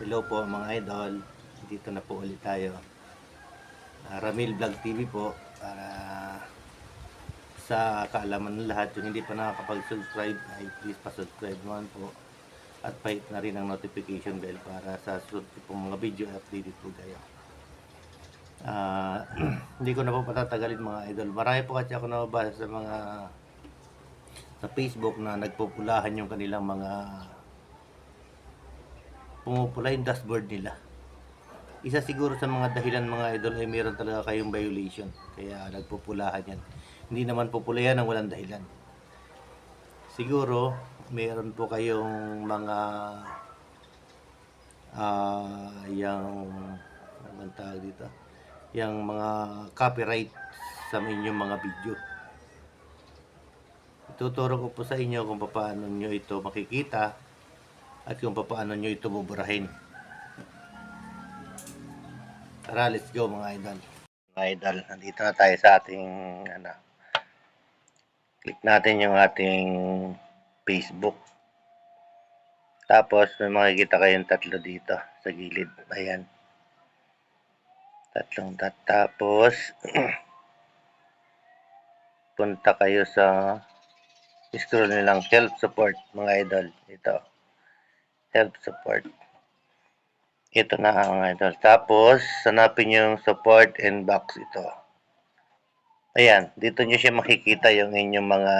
Hello po mga idol. Dito na po ulit tayo. Ah, Ramil Vlog TV po para sa kaalaman ng lahat yung hindi pa nakakapag-subscribe ay please pa-subscribe naman po at pahit na rin ang notification bell para sa susunod ko pong mga video updated po kayo. Ah, hindi ko na po patatagalin mga idol. Marami po kasi ako nababasa sa mga sa Facebook na nagpopulahan yung kanilang mga pumupula yung dashboard nila. Isa siguro sa mga dahilan mga idol ay meron talaga kayong violation. Kaya nagpupulahan yan. Hindi naman pupula yan ng walang dahilan. Siguro, meron po kayong mga ah yung ano bang tawag dito? Yung mga copyright sa inyong mga video. Ituturo ko po sa inyo kung paano nyo ito makikita at kung paano nyo ito buburahin. Tara, let's go mga idol. Mga idol, nandito na tayo sa ating ano. Click natin yung ating Facebook. Tapos may makikita kayong tatlo dito sa gilid. Ayan. Tatlong dot. Tapos punta kayo sa scroll nilang help support mga idol. Ito. Help support. Ito na mga idol. Tapos, hanapin yung support and box ito. Ayan, dito nyo siya makikita yung inyong mga,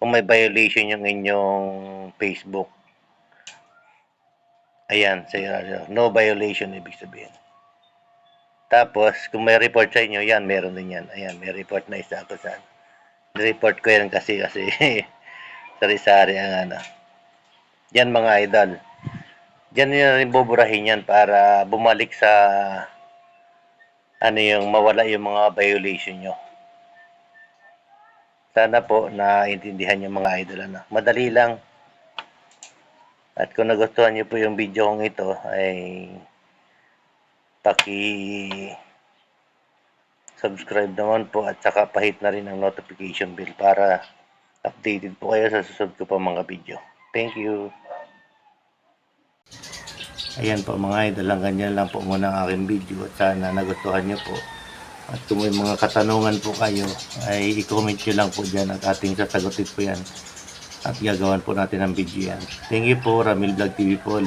kung may violation yung inyong Facebook. Ayan, uh, no violation ibig sabihin. Tapos, kung may report sa inyo, yan, meron din yan. Ayan, may report na isa ako sa report ko yan kasi, kasi, sari-sari ang ano. Yan mga idol. Diyan nyo rin buburahin yan para bumalik sa ano yung mawala yung mga violation nyo. Sana po naintindihan yung mga idol. Ano. Madali lang. At kung nagustuhan nyo po yung video kong ito ay paki subscribe naman po at saka pahit na rin ang notification bell para updated po kayo sa susunod ko pa mga video. Thank you. Ayan po mga idol, lang ganyan lang po muna ang aking video at sana nagustuhan nyo po. At kung may mga katanungan po kayo, ay i-comment nyo lang po dyan at ating sasagutin po yan. At gagawan po natin ang video yan. Thank you po, Ramil Vlog TV po.